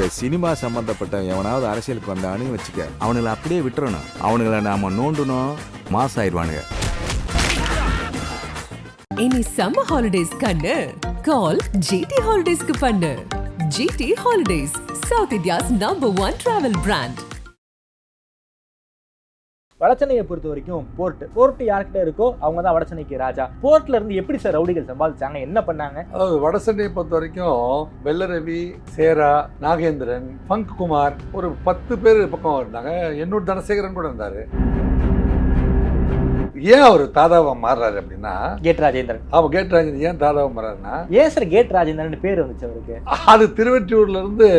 இந்த சினிமா சம்பந்தப்பட்ட எவனாவது அரசியலுக்கு வந்தான்னு வச்சுக்க. அவனுங்களை அப்படியே விட்டுறணும். அவனுங்களை நாம நோண்டணும் மாஸ் ஆயிடுவானுங்க இனி சம்மர் ஹாலிடேஸ் கண்ணு. கால் ஜிடி ஹாலிடேஸ்க்கு பண்ணு. GT Holidays South India's number one travel brand வடச்சென்னையை பொறுத்த வரைக்கும் போர்ட் போர்ட் யார்கிட்ட இருக்கோ அவங்க தான் வடச்சென்னைக்கு ராஜா. போர்ட்ல இருந்து எப்படி சார் ரவுடிகள் சம்பாதிச்சாங்க என்ன பண்ணாங்க? அதாவது வடசென்னையை பொறுத்த வரைக்கும் வெள்ளரவி சேரா நாகேந்திரன் பங்க் குமார் ஒரு பத்து பேர் பக்கம் இருந்தாங்க. என்னோட தனசேகரன் கூட இருந்தாரு. ஏன் அவர் தாதாவா மாறுறாரு அப்படின்னா கேட் ராஜேந்திரன். அவன் கேட் ராஜன் ஏன் தாதாவா மாறாருன்னா ஏன் சார் கேட் ராஜேந்திரன் பேர் வந்துச்சு அவருக்கு? அது திருவெற்றியூர்ல இருந்து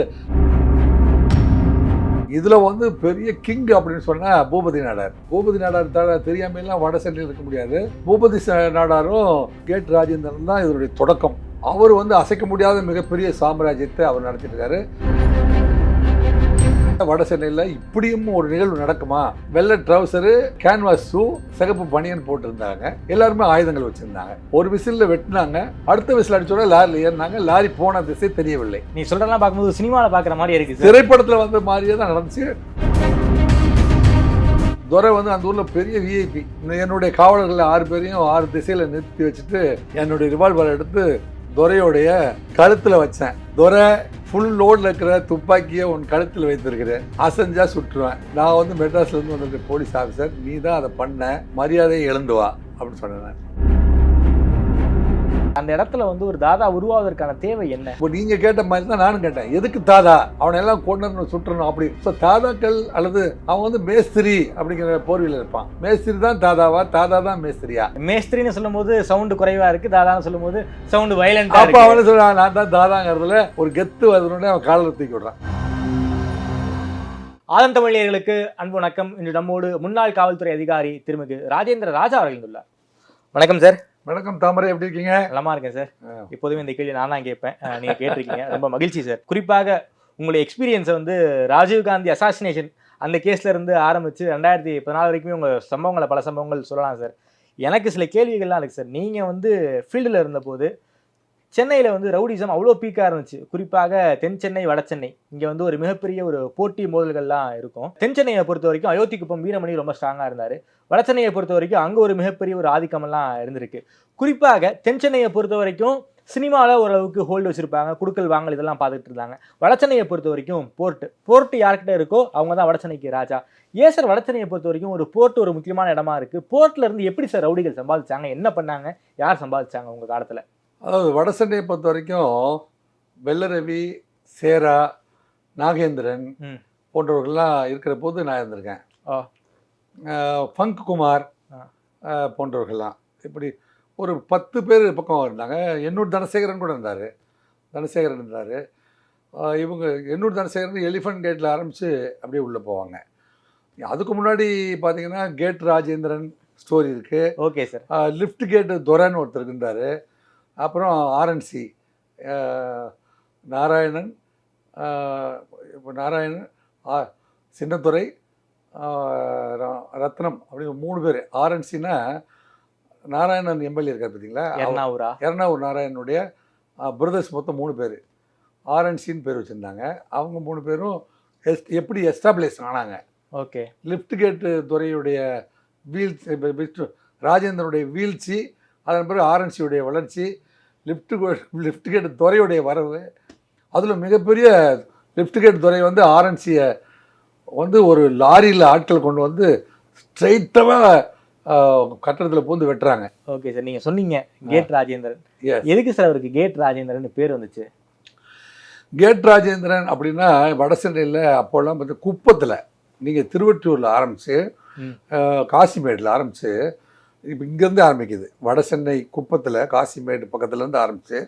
இதில் வந்து பெரிய கிங் அப்படின்னு சொன்னால் பூபதி நாடார். பூபதி நாடார் தட தெரியாமலாம் எல்லாம் வட சென்னையில் இருக்க முடியாது. பூபதி நாடாரும் கேட் ராஜேந்திரன் தான் இதனுடைய தொடக்கம். அவர் வந்து அசைக்க முடியாத மிகப்பெரிய சாம்ராஜ்யத்தை அவர் நடத்திட்டு இருக்காரு. வட சென்னையில் இப்படியும் ஒரு நிகழ்வு நடக்குமா? வெள்ளை ட்ரௌசரு கேன்வாஸ் ஷூ சிகப்பு பனியன் போட்டிருந்தாங்க. எல்லாருமே ஆயுதங்கள் வச்சிருந்தாங்க. ஒரு விசில்ல வெட்டினாங்க. அடுத்த விசில் அடிச்சோட லாரியில் ஏறினாங்க. லாரி போன திசை தெரியவில்லை. நீ சொல்றதெல்லாம் பார்க்கும்போது சினிமாவில் பார்க்குற மாதிரி இருக்கு திரைப்படத்துல வந்த மாதிரியே தான் நடந்துச்சு. துரை வந்து அந்த ஊர்ல பெரிய விஐபி என்னுடைய காவலர்கள் ஆறு பேரையும் ஆறு திசையில நிறுத்தி வச்சுட்டு என்னுடைய ரிவால்வர் எடுத்து துரையோடைய கழுத்தில் வச்சேன். துரை ஃபுல் லோடில் இருக்கிற துப்பாக்கியை உன் கழுத்தில் வைத்திருக்கிறேன் அசஞ்சா சுட்டுருவேன். நான் வந்து மெட்ராஸ்லேருந்து வந்திருக்க போலீஸ் ஆஃபீஸர் நீ தான் அதை பண்ண மரியாதையை எழுந்துவா வா அப்படின்னு சொன்னேன். நான். அந்த இடத்துல வந்து ஒரு தாதா உருவாவதற்கான தேவை என்ன? இப்போ நீங்க கேட்ட மாதிரி தான் நானும் கேட்டேன். எதுக்கு தாதா? அவனை எல்லாம் கொண்டு வரணும் சுற்றணும் அப்படி. ஸோ தாதாக்கள் அல்லது அவன் வந்து மேஸ்திரி அப்படிங்கிற போர்வையில் இருப்பான். மேஸ்திரி தான் தாதாவா? தாதா தான் மேஸ்திரியா? மேஸ்திரின்னு சொல்லும்போது சவுண்டு குறைவா இருக்கு. தாதான்னு சொல்லும்போது சவுண்டு வயலண்டா அப்ப அவனு சொல்றான் நான் தான் தாதாங்கிறதுல ஒரு கெத்து வருதுன்னு அவன் காலில் தூக்கி விடுறான். ஆதன் தமிழர்களுக்கு அன்பு வணக்கம். இன்று நம்மோடு முன்னாள் காவல்துறை அதிகாரி திருமிகு ராஜேந்திர ராஜா அவர்கள் உள்ளார் வணக்கம் சார். வணக்கம் தாமரை எப்படி இருக்கீங்க? நலமா இருக்கேன் சார் எப்போதுமே இந்த கேள்வி நான் தான் கேட்பேன் நீங்க கேட்டிருக்கீங்க. ரொம்ப மகிழ்ச்சி சார் குறிப்பாக உங்களுடைய எக்ஸ்பீரியன்ஸை வந்து ராஜீவ் காந்தி அசாசினேஷன் அந்த கேஸ்ல இருந்து ஆரம்பிச்சு ரெண்டாயிரத்தி பதினாலு வரைக்குமே உங்க சம்பவங்களை பல சம்பவங்கள் சொல்லலாம் சார் எனக்கு சில கேள்விகள்லாம் இருக்கு சார் நீங்க வந்து ஃபீல்டில் இருந்தபோது சென்னையில் வந்து ரவுடிசம் அவ்வளோ பீக்காக இருந்துச்சு. குறிப்பாக தென் சென்னை வட சென்னை. இங்கே வந்து ஒரு மிகப்பெரிய ஒரு போட்டி மோதல்கள்லாம் இருக்கும். தென் சென்னையை பொறுத்த வரைக்கும் அயோத்திக்குப்பம் வீரமணி ரொம்ப ஸ்ட்ராங்காக இருந்தார். வட சென்னையை பொறுத்த வரைக்கும் அங்கே ஒரு மிகப்பெரிய ஒரு ஆதிக்கமெல்லாம் இருந்திருக்கு. குறிப்பாக தென் சென்னையை பொறுத்த வரைக்கும் சினிமாவில் ஓரளவுக்கு ஹோல்டு வச்சிருப்பாங்க குடுக்கல் வாங்கல் இதெல்லாம் பார்த்துட்டு இருந்தாங்க. வடச்சென்னையை பொறுத்த வரைக்கும் போர்ட்டு போர்ட்டு யார்கிட்ட இருக்கோ அவங்க தான் வடச்சென்னைக்கு ராஜா. ஏன் சார் வடச்சென்னையை பொறுத்த வரைக்கும் ஒரு போர்ட் ஒரு முக்கியமான இடமா இருக்கு? போர்ட்ல இருந்து எப்படி சார் ரவுடிகள் சம்பாதிச்சாங்க? என்ன பண்ணாங்க? யார் சம்பாதிச்சாங்க உங்க காலத்துல? அதாவது வடசென்னையை பொறுத்த வரைக்கும் வெள்ளரவி சேரா நாகேந்திரன். போன்றவர்கள்லாம் இருக்கிற போது நான் இருந்திருக்கேன். ஆ. அஹ் பங்க் குமார் போன்றவர்கள்லாம். இப்படி ஒரு பத்து பேர் பக்கம் இருந்தாங்க. எண்ணூர் தனசேகரன் கூட இருந்தார். தனசேகரன் இருந்தார். இவங்க எண்ணூர் தனசேகரன் எலிஃபண்ட் கேட்டில் ஆரம்பித்து அப்படியே உள்ளே போவாங்க. அதுக்கு முன்னாடி பார்த்தீங்கன்னா கேட் ராஜேந்திரன் ஸ்டோரி இருக்குது ஓகே சார் லிஃப்ட் கேட்டு துரைன்னு ஒருத்தர் இருந்தார். அப்புறம் ஆர்என்சி நாராயணன் இப்போ நாராயணன் ர- ரத்னம் அப்படின்னு மூணு பேர். ஆர்என்சினா நாராயணன் எம்எல்ஏ இருக்கார் பார்த்தீங்களா எர்ணாவூரா? எர்ணாவூர் நாராயணனுடைய பிரதர்ஸ் மொத்தம் மூணு பேர். ஆர்என்சின்னு பேர் வச்சுருந்தாங்க. அவங்க மூணு பேரும் எஸ் எப்படி எஸ்டாப்ளிஷ் ஆனாங்க? ஓகே. லிஃப்ட் கேட்டு துறையுடைய வீழ்ச்சி ராஜேந்திரனுடைய வீழ்ச்சி அதன் பிறகு ஆர்என்சியுடைய வளர்ச்சி லிஃப்ட் லிஃப்ட் கேட் துறையுடைய வரவு அதில் மிகப்பெரிய லிஃப்ட் கேட் துறை வந்து ஆர்என்சியை வந்து ஒரு லாரியில் ஆட்கள் கொண்டு வந்து ஸ்ட்ரைட்டாக கட்டடத்தில் பூந்து வெட்டுறாங்க. ஓகே சார் நீங்க சொன்னீங்க கேட் ராஜேந்திரன். எதுக்கு சார் அவருக்கு கேட் ராஜேந்திரன் பேர் வந்துச்சு? கேட் ராஜேந்திரன் அப்படின்னா வட சென்னையில் அப்போல்லாம் வந்து குப்பத்தில் நீங்கள் திருவொற்றியூரில் ஆரம்பித்து. காசிமேடில் ஆரம்பித்து இப்போ இங்கேருந்து ஆரம்பிக்குது. வட சென்னை குப்பத்தில் காசிமேடு பக்கத்துலேருந்து ஆரம்பித்து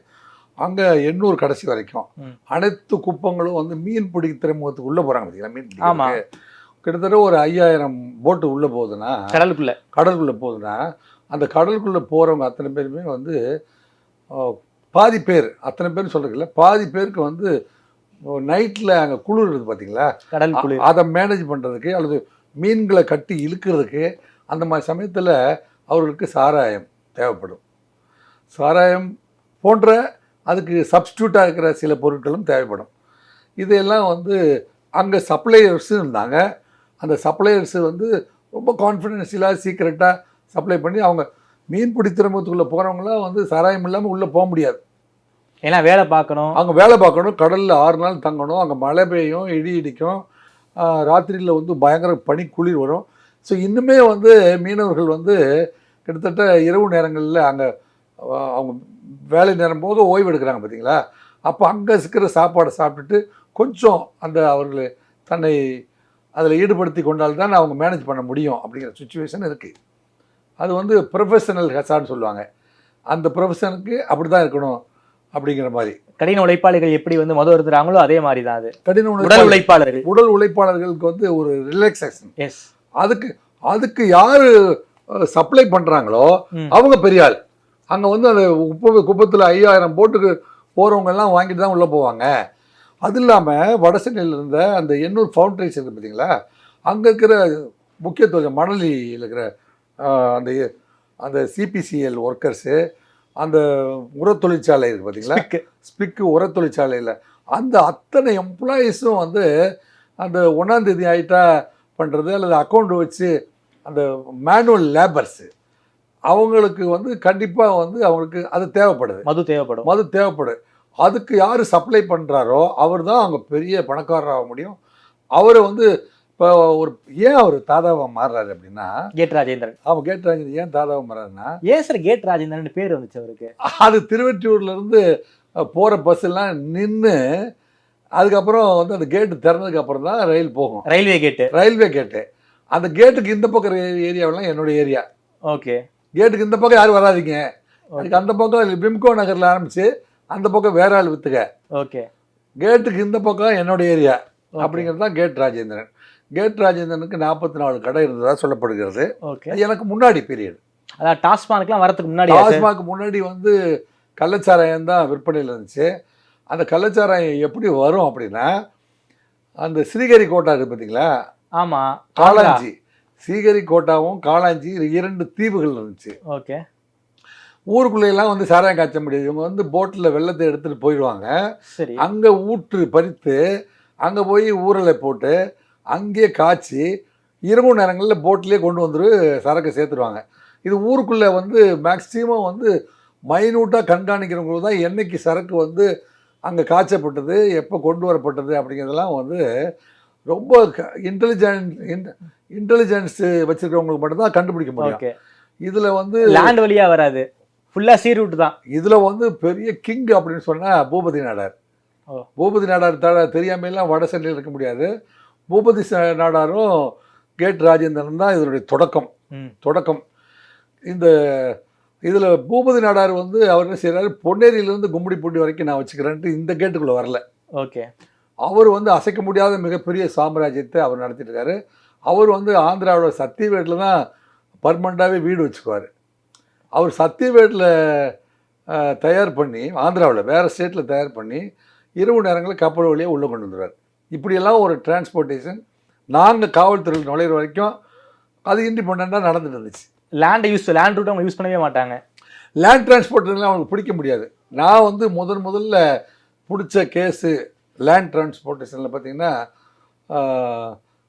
அங்கே எண்ணூர் கடைசி வரைக்கும். அனைத்து குப்பங்களும் வந்து மீன் பிடி துறைமுகத்துக்கு உள்ளே போகிறாங்க பார்த்தீங்களா மீன். பிடிக்கிறதுக்கு. கிட்டத்தட்ட ஒரு ஐயாயிரம் போட்டு உள்ளே போகுதுன்னா கடலுக்குள்ள கடலுக்குள்ளே போகுதுன்னா அந்த கடலுக்குள்ளே போகிறவங்க அத்தனை பேருமே வந்து பாதி பேர் அத்தனை பேர் சொல்கிறதில்ல பாதி பேருக்கு வந்து நைட்டில் அங்கே குளிர் இருக்குது பார்த்தீங்களா கடல் குளிர் அதை மேனேஜ் பண்ணுறதுக்கு அல்லது மீன்களை கட்டி இழுக்கிறதுக்கு அந்த மாதிரி சமயத்தில் அவர்களுக்கு சாராயம் தேவைப்படும் சாராயம் போன்ற அதுக்கு சப்ஸ்டியூட்டாக இருக்கிற சில பொருட்களும் தேவைப்படும். இதையெல்லாம் வந்து அங்கே சப்ளையர்ஸும் இருந்தாங்க. அந்த சப்ளையர்ஸ் வந்து ரொம்ப கான்ஃபிடென்ஷியலாக சீக்கிரட்டாக சப்ளை பண்ணி அவங்க மீன்பிடி துறைமுகத்துக்குள்ளே போகிறவங்களாம் வந்து சாராயம் இல்லாமல் உள்ளே போக முடியாது. ஏன்னா வேலை பார்க்கணும். அங்கே வேலை பார்க்கணும். கடலில் ஆறு நாள் தங்கணும். அங்கே மழை பெய்யும் இடி இடிக்கும். ராத்திரியில் வந்து பயங்கர பனி குளிர் வரும். ஸோ இன்னுமே வந்து மீனவர்கள் வந்து கிட்டத்தட்ட இரவு நேரங்களில் அங்கே அவங்க வேலை நேரம் போக ஓய்வு எடுக்கிறாங்க பார்த்தீங்களா அப்போ அங்கே இருக்கிற சாப்பாடை சாப்பிட்டுட்டு கொஞ்சம் அந்த அவர்கள் தன்னை அதில் ஈடுபடுத்தி கொண்டால்தான் அவங்க மேனேஜ் பண்ண முடியும் அப்படிங்கிற சுச்சுவேஷன் இருக்குது அது வந்து ப்ரொஃபஷனல் ஹெசான்னு சொல்லுவாங்க. அந்த ப்ரொஃபஷனுக்கு அப்படி தான் இருக்கணும் அப்படிங்கிற மாதிரி. கடின உழைப்பாளிகள் எப்படி வந்து மது அருந்துறாங்களோ அதே மாதிரி தான் அது. கடின உடல் உழைப்பாளர் உழைப்பாளர்கள். உடல் உழைப்பாளர்களுக்கு வந்து ஒரு ரிலாக்ஸேஷன் எஸ் அதுக்கு அதுக்கு யார் சப்ளை பண்ணுறாங்களோ. அவங்க பெரிய ஆள் அங்கே வந்து அந்த குப்பை குப்பத்தில் ஐயாயிரம் போட்டுக்கு போகிறவங்க எல்லாம் வாங்கிட்டு தான் உள்ளே போவாங்க. அது இல்லாமல் வடசென்னையில் இருந்த அந்த எண்ணூர் ஃபவுண்டேஷன் இருக்குது பார்த்தீங்களா அங்கே இருக்கிற முக்கியத்துவம் மணலியில் இருக்கிற அந்த அந்த சிபிசிஎல் ஒர்க்கர்ஸு அந்த உரத் தொழிற்சாலை இருக்குது பார்த்தீங்களா ஸ்பிக்கு உர தொழிற்சாலையில் அந்த அத்தனை எம்ப்ளாயீஸும் வந்து அந்த ஒன்றாந்தேதி ஆகிட்டா பண்ணுறது அல்லது அக்கௌண்ட் வச்சு அந்த மேனுவல் லேபர்ஸு அவங்களுக்கு வந்து கண்டிப்பாக வந்து அவங்களுக்கு அது தேவைப்படுது. மது தேவைப்படும். மது தேவைப்படுது அதுக்கு யார் சப்ளை பண்ணுறாரோ அவர் தான் அவங்க பெரிய பணக்காரர் ஆக முடியும். அவரை வந்து இப்போ ஒரு ஏன் அவர் தாதாவாக மாறுறாரு அப்படின்னா கேட் ராஜேந்திரன். அவன் கேட்டுறாங்க ஏன் தாதாவாக மாறுறாருன்னா ஏன் சார் கேட் ராஜேந்திரன் பேர் வந்துச்சு அவருக்கு? அது திருவெற்றியூர்லேருந்து போகிற பஸ் எல்லாம் நின்று அதுக்கப்புறம் வந்து அந்த கேட்டு திறந்ததுக்கு அப்புறம் தான் ரயில் போகும். ரயில்வே கேட்டு ரயில்வே கேட்டு அந்த கேட்டுக்கு இந்த பக்கம் ஏரியாவெல்லாம் என்னோட ஏரியா. ஓகே கேட்டுக்கு இந்த பக்கம் யாரும் வராதீங்க. அதுக்கு அந்த பக்கம் பிம்கோ நகரில் ஆரம்பிச்சு அந்த பக்கம் வேற ஆள் வித்துக்க. ஓகே கேட்டுக்கு இந்த பக்கம் என்னோட ஏரியா அப்படிங்கிறது தான் கேட் ராஜேந்திரன். கேட் ராஜேந்திரனுக்கு நாற்பத்தி நாலு கடை இருந்ததா சொல்லப்படுகிறது. ஓகே எனக்கு முன்னாடி பீரியட் அதான் டாஸ்மானுக்குலாம் வரதுக்கு முன்னாடி டாஸ்மாக் முன்னாடி வந்து கள்ளச்சாராயம் தான் விற்பனையில் இருந்துச்சு. அந்த கள்ளச்சாராயம் எப்படி வரும் அப்படின்னா அந்த ஸ்ரீகரி கோட்டா இருக்கு பார்த்தீங்களா ஆமா. காளாஞ்சி ஸ்ரீகரி கோட்டாவும் காளாஞ்சி இரண்டு தீவுகள் இருந்துச்சு. ஓகே. ஊருக்குள்ள எல்லாம் வந்து சாராயம் காய்ச்ச முடியாது. இவங்க வந்து போட்டில் வெள்ளத்தை எடுத்துகிட்டு போயிடுவாங்க. அங்கே ஊற்று பறித்து அங்கே போய் ஊரலை போட்டு அங்கேயே காய்ச்சி இரவு நேரங்களில் போட்லேயே கொண்டு வந்துரு சரக்கு சேர்த்துருவாங்க இது ஊருக்குள்ளே வந்து மேக்ஸிமம் வந்து மைனூட்டாக கண்காணிக்கிறவங்க தான் என்னைக்கு சரக்கு வந்து அங்கே காய்ச்சப்பட்டது எப்போ கொண்டு வரப்பட்டது அப்படிங்கிறதெல்லாம் வந்து ரொம்ப இன்டெலிஜென்ட் இன்டெலிஜென்ஸ் வச்சுருக்கிறவங்களுக்கு மட்டும்தான் கண்டுபிடிக்க முடியும். இதில் வந்து லேண்ட் வழியா வராது. ஃபுல்லா சீ ரூட் தான். இதில் வந்து பெரிய கிங் அப்படின்னு சொன்னால் பூபதி நாடார். பூபதி நாடார் த தெரியாமையெல்லாம் வட சென்னையில் இருக்க முடியாது. பூபதி நாடாரும் கேட் ராஜேந்திரன் தான் இதனுடைய தொடக்கம். தொடக்கம். இந்த இதில் பூபதி நாடார் வந்து அவர் என்ன செய்கிறாரு பொன்னேரியிலேருந்து கும்மிடிப்பூண்டி வரைக்கும் நான் வச்சுக்கிறேன்ட்டு இந்த கேட்டுக்குள்ளே வரல. ஓகே அவர் வந்து அசைக்க முடியாத மிகப்பெரிய சாம்ராஜ்யத்தை அவர் நடத்திட்டு இருக்காரு. அவர் வந்து ஆந்திராவோட சத்தியவேட்டில் தான் பர்மனண்டாகவே வீடு வச்சுக்குவார். அவர் சத்தியவேட்டில் தயார் பண்ணி ஆந்திராவில் வேறு ஸ்டேட்டில் தயார் பண்ணி இரவு நேரங்களில் கப்பல் வழியாக உள்ளே கொண்டு வந்துடுவார். இப்படியெல்லாம் ஒரு டிரான்ஸ்போர்ட்டேஷன் நாங்கள் காவல்துறையில் நுழையிற வரைக்கும் அது இண்டிபெண்ட்டாக நடந்துட்டு இருந்துச்சு. லேண்ட் யூஸ் லேண்ட் ரூட் அவங்க யூஸ் பண்ணவே மாட்டாங்க. லேண்ட் டிரான்ஸ்போர்ட்லாம் அவங்களுக்கு பிடிக்க முடியாது. நான் வந்து முதன் முதல்ல பிடிச்ச கேஸு லேண்ட் டிரான்ஸ்போர்ட்டேஷனில் பார்த்தீங்கன்னா